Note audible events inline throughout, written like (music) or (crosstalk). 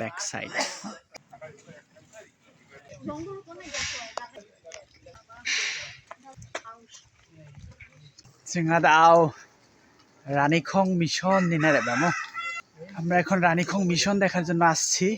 Back side जोंहा দাও রানীখং mission নিনে রে বামো আমরা এখন রানীখং মিশন দেখার জন্য আসছি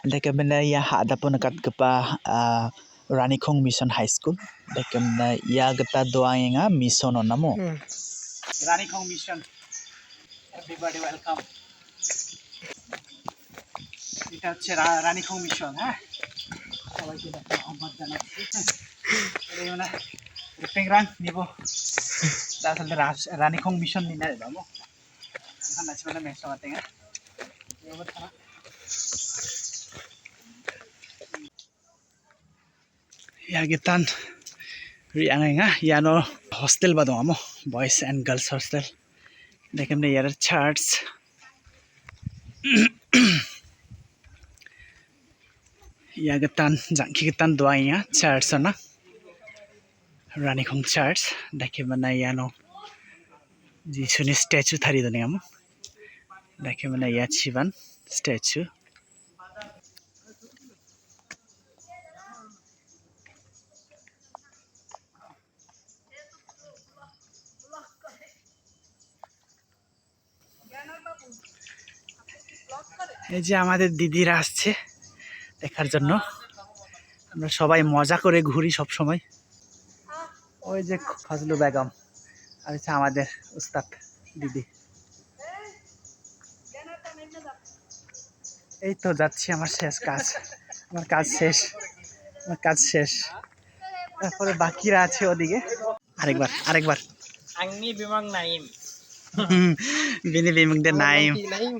Dekemna ia ada pun dekat kepa uh, Ranikong Mission School. Dekemna ia geta doa nga mission on namo. Ranikong Mission. Everybody welcome. এটা হচ্ছে রানীখং মিশন হ্যাঁ সবাইকে জানাচ্ছি মানে পেংরাং নিব আসলে রানীখং মিশন নিনা রে বামো এখন আছে মানে মেসো আতেঙ্গা ইয়ে থানা yagitan riang nga yano hostel ba amo boys and girls hostel dekem ne yar charts yagitan jangkigitan doaya charts na rani khong charts dekem na yano jisuni statue thari done amo dekem na ya chiban এই যে আমাদের দিদিরা আসছে দেখার জন্য। আমরা সবাই মজা করে ঘুরি সব সময় ওই যে ফজলু বেগম আর হচ্ছে আমাদের উস্তাদ দিদি। এই তো যাচ্ছি আমার শেষ কাজ। আমার কাজ শেষ। আমার কাজ শেষ। তারপরে বাকিরা আছে ওদিকে। আরেকবার আরেকবার। Angni Bimang Naim. বিনি বিমুগদের Naim. Naim.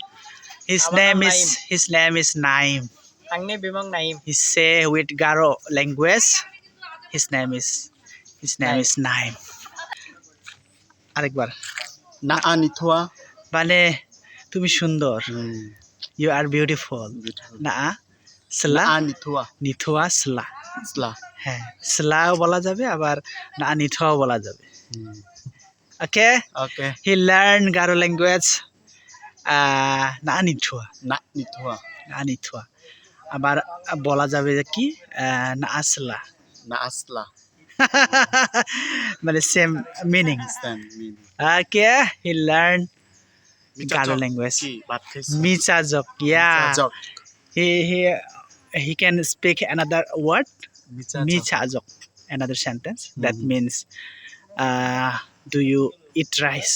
His name is his name is Naim. Angni Bimang Naim. He say with Garo language. His name is his name Naim. is Naim. আরেকবার না আনিথোয়া মানে তুমি সুন্দর ইউ আর বিউটিফুল না স্লা আনিথোয়া নিথুয়া স্লা ইসলা হ্যাঁ স্লাও বলা যাবে আবার না নিথুয়াও বলা যাবে okay okay he learn Garo language না নিথুয়া না নিথোয়া না নিথুয়া আবার বলা যাবে যে কি আহ, না আসলা না আসলা মানে same meaning stand mean Okay, he learned Garo language. কি বাত খাইছ Michajok. Yeah. Joke He he he can speak another word. মিচা Michajok. Another sentence. That means uh, do you eat rice?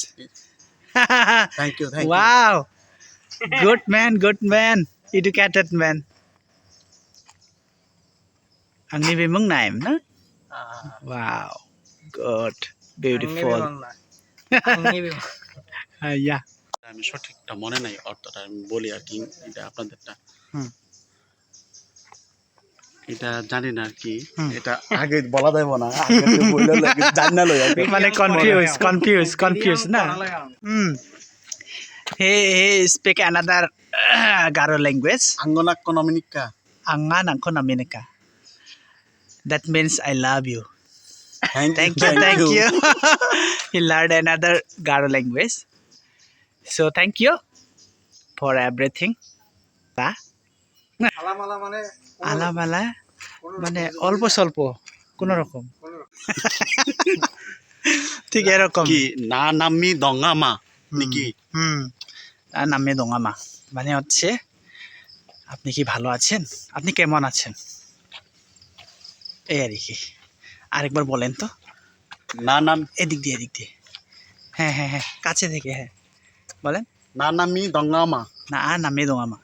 (laughs) Thank you thank you wow. good man, good man. Educated man. Ang nibi mong name, no? Wow. Good. Beautiful. Angni Bimang. Uh, yeah. আমি সঠিকটা মনে নাই অর্থটা আমি বলি আর কি এটা আপনাদেরটা হুম। এটা জানি না আর কি হুম। এটা আগে বলা দেব না আগে তো বইলে লাগে, জানি না লই আগে। মানে confuse, confuse, confuse, না? Hmm. He he speak another uh, Garo language. আঙ্গনা কোনমিনিকা Angan ang konamineka. That means I love you. Thank Thank you, thank you. he learned another Garo language. So thank you for everything. Ba? আলামালা মানে অল্প স্বল্প কোন রকম। (laughs) ঠিক এরকম। কি না নামি দঙ্গামা নাকি? হুম। তার নামে দোঙামা মানে হচ্ছে আপনি কি ভালো আছেন? আপনি কেমন আছেন? এই আর কি। আরেকবার বলেন তো। না নাম এদিক দিয়ে এদিক দিয়ে। হ্যাঁ হ্যাঁ হ্যাঁ কাছে থেকে হ্যাঁ। বলেন। না নামি দঙ্গামা না আর নামে দোঙামা।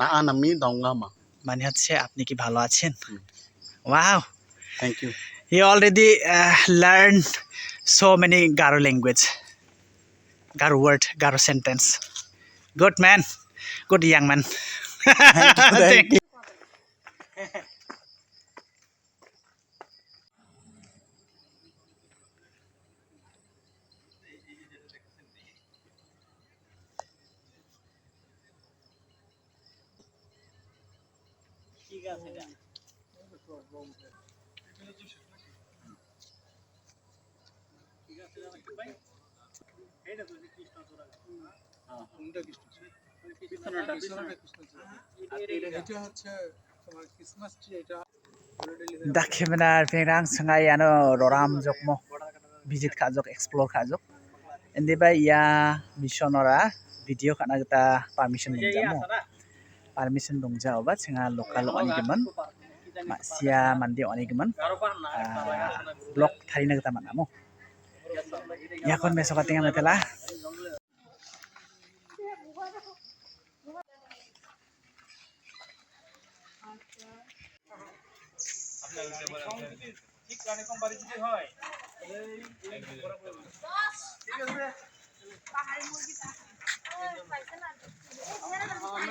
না নামি দঙ্গামা মানে হচ্ছে আপনি কি ভালো আছেন wow thank you he already uh, learned so many Garo language, Garo word, Garo sentence. Good man, good young man. thank pengrang sengai ano roram jokmo visit kajok explore kajok. Indi ba ya mission ora video kana kita permission dongjamu. permission dongja obat sehingga lokal onigiman masia mandi onigiman ah, blok hari ini kita manamu ya kon besok katinga metela ঠিক কানে কম বাড়ি যদি হয় ঠিক আছে